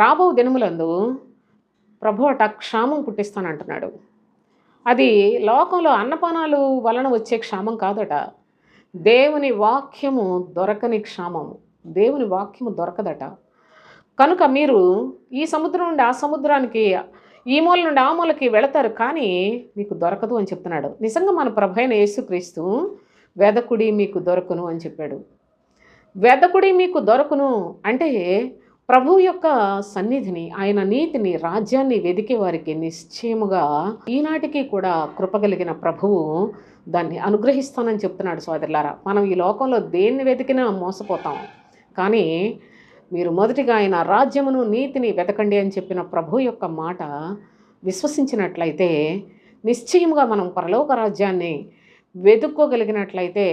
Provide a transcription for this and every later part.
రాబో దినములందు ప్రభు అట క్షామం పుట్టిస్తానంటున్నాడు. అది లోకంలో అన్నపానాలు వలన వచ్చే క్షామం కాదట. దేవుని వాక్యము దొరకని క్షామము దేవుని వాక్యము దొరకదట. కనుక మీరు ఈ సముద్రం నుండి ఆ సముద్రానికి ఈ మూల నుండి ఆ మూలకి వెళతారు కానీ మీకు దొరకదు అని చెప్తున్నాడు. నిజంగా మన ప్రభైన యేసుక్రీస్తు వెదకుడి మీకు దొరకను అని చెప్పాడు. వెదకుడి మీకు దొరకును అంటే ప్రభు యొక్క సన్నిధిని ఆయన నీతిని రాజ్యాన్ని వెదికే వారికి నిశ్చయముగా ఈనాటికి కూడా కృపగలిగిన ప్రభువు దాన్ని అనుగ్రహిస్తానని చెప్తున్నాడు సోదరులారా. మనం ఈ లోకంలో దేన్ని వెతికినా మోసపోతాం. కానీ మీరు మొదటిగా ఆయన రాజ్యమును నీతిని వెతకండి అని చెప్పిన ప్రభు యొక్క మాట విశ్వసించినట్లయితే నిశ్చయముగా మనం పరలోక రాజ్యాన్ని వెతుక్కోగలిగినట్లయితే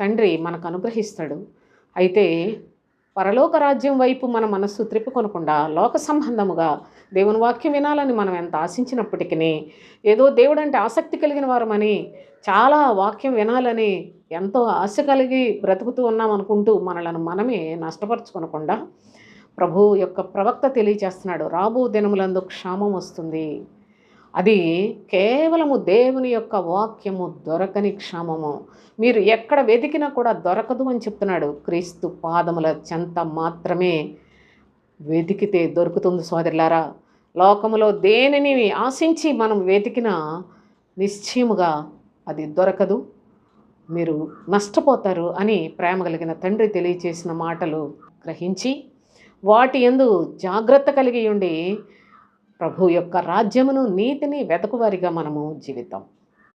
తండ్రి మనకు అనుగ్రహిస్తాడు. అయితే పరలోక రాజ్యం వైపు మన మనస్సు త్రిప్పుకొనకుండా లోక సంబంధముగా దేవుని వాక్యం వినాలని మనం ఎంత ఆశించినప్పటికీ ఏదో దేవుడు అంటే ఆసక్తి కలిగిన వారమని చాలా వాక్యం వినాలని ఎంతో ఆశ కలిగి బ్రతుకుతూ ఉన్నాం అనుకుంటూ మనలను మనమే నష్టపరుచుకొనకుండా ప్రభు యొక్క ప్రవక్త తెలియచేస్తున్నాడు రాబో దినములందు క్షామం వస్తుంది. అది కేవలము దేవుని యొక్క వాక్యము దొరకని క్షామము మీరు ఎక్కడ వెతికినా కూడా దొరకదు అని చెప్తున్నాడు క్రీస్తు పాదముల చెంత మాత్రమే వెతికితే దొరుకుతుంది సోదరులారా. లోకములో దేనిని ఆశించి మనం వెతికినా నిశ్చయముగా అది దొరకదు. మీరు నష్టపోతారు అని ప్రేమ కలిగిన తండ్రి తెలియచేసిన మాటలు గ్రహించి వాటి ఎందు జాగ్రత్త కలిగి ఉండి ప్రభు యొక్క రాజ్యమును నీతిని వెతకువారిగా మనము జీవితాం